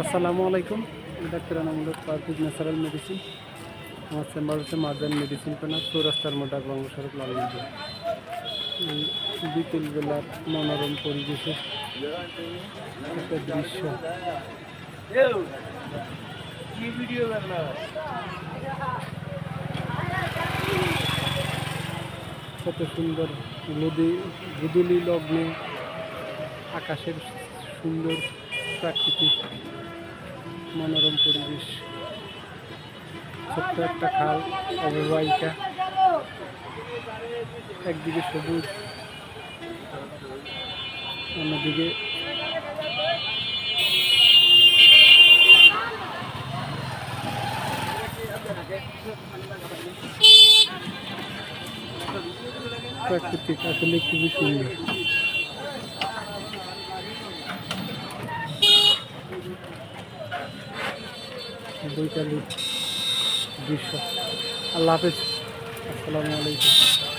আসসালামু আলাইকুম। ডাক্তার আনামুল্লাহ পারফিক ন্যাচারাল মেডিসিন আমার চেম্বার হচ্ছে মাদার মেডিসিন কেনা চৌরাস্তার মোটা বঙ্গ সড়ক লালগঞ্জ। বিকেলবেলার মনোরম পরিবেশে একটা দৃশ্য। কত সুন্দর নদী গুদুলি লগ্নে আকাশের সুন্দর প্রাকৃতিক মনোরম পরিবেশ। ছোট্ট একটা খাল অববাহিকা একদিকে সবুজ অন্যদিকে প্রাকৃতিক আসলে খুবই সুন্দর। বৈকালিক দৃশ্য। আল্লাহ হাফেজ। আসসালামু আলাইকুম।